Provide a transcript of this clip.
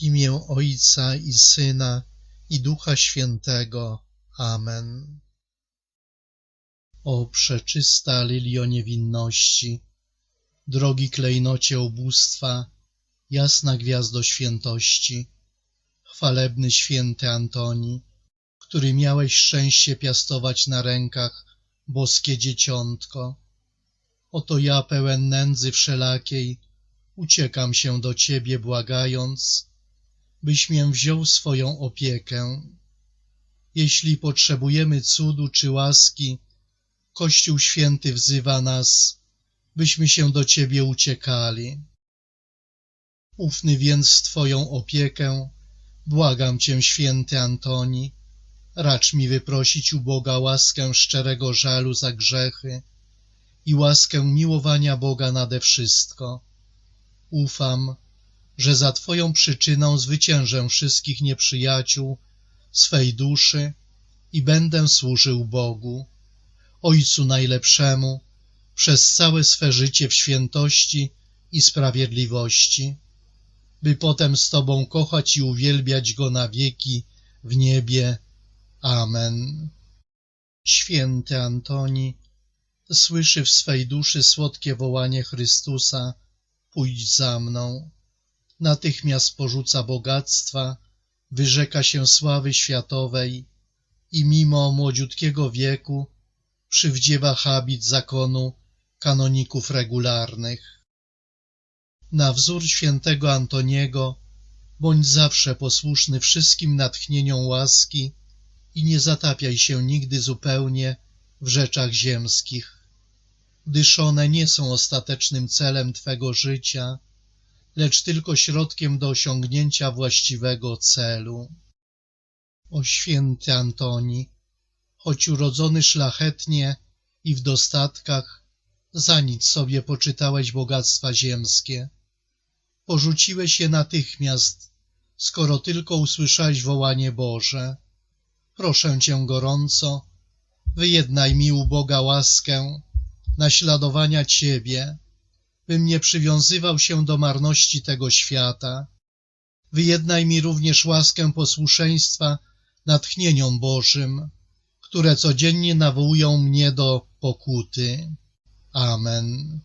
W imię Ojca i Syna i Ducha Świętego. Amen. O przeczysta lilio niewinności, drogi klejnocie ubóstwa, jasna gwiazdo świętości, chwalebny święty Antoni, który miałeś szczęście piastować na rękach boskie dzieciątko. Oto ja pełen nędzy wszelakiej uciekam się do Ciebie błagając, byś mię wziął swoją opiekę. Jeśli potrzebujemy cudu czy łaski, Kościół Święty wzywa nas, byśmy się do Ciebie uciekali. Ufny więc w Twoją opiekę, błagam Cię, święty Antoni, racz mi wyprosić u Boga łaskę szczerego żalu za grzechy i łaskę miłowania Boga nade wszystko. Ufam, że za Twoją przyczyną zwyciężę wszystkich nieprzyjaciół swej duszy i będę służył Bogu, Ojcu Najlepszemu, przez całe swe życie w świętości i sprawiedliwości, by potem z Tobą kochać i uwielbiać Go na wieki w niebie. Amen. Święty Antoni słyszy w swej duszy słodkie wołanie Chrystusa, pójdź za mną. Natychmiast porzuca bogactwa, wyrzeka się sławy światowej i mimo młodziutkiego wieku przywdziewa habit zakonu kanoników regularnych. Na wzór świętego Antoniego bądź zawsze posłuszny wszystkim natchnieniom łaski i nie zatapiaj się nigdy zupełnie w rzeczach ziemskich, gdyż one nie są ostatecznym celem Twego życia, lecz tylko środkiem do osiągnięcia właściwego celu. O święty Antoni, choć urodzony szlachetnie i w dostatkach, za nic sobie poczytałeś bogactwa ziemskie. Porzuciłeś je natychmiast, skoro tylko usłyszałeś wołanie Boże. Proszę Cię gorąco, wyjednaj mi u Boga łaskę naśladowania Ciebie, bym nie przywiązywał się do marności tego świata. Wyjednaj mi również łaskę posłuszeństwa natchnieniom Bożym, które codziennie nawołują mnie do pokuty. Amen.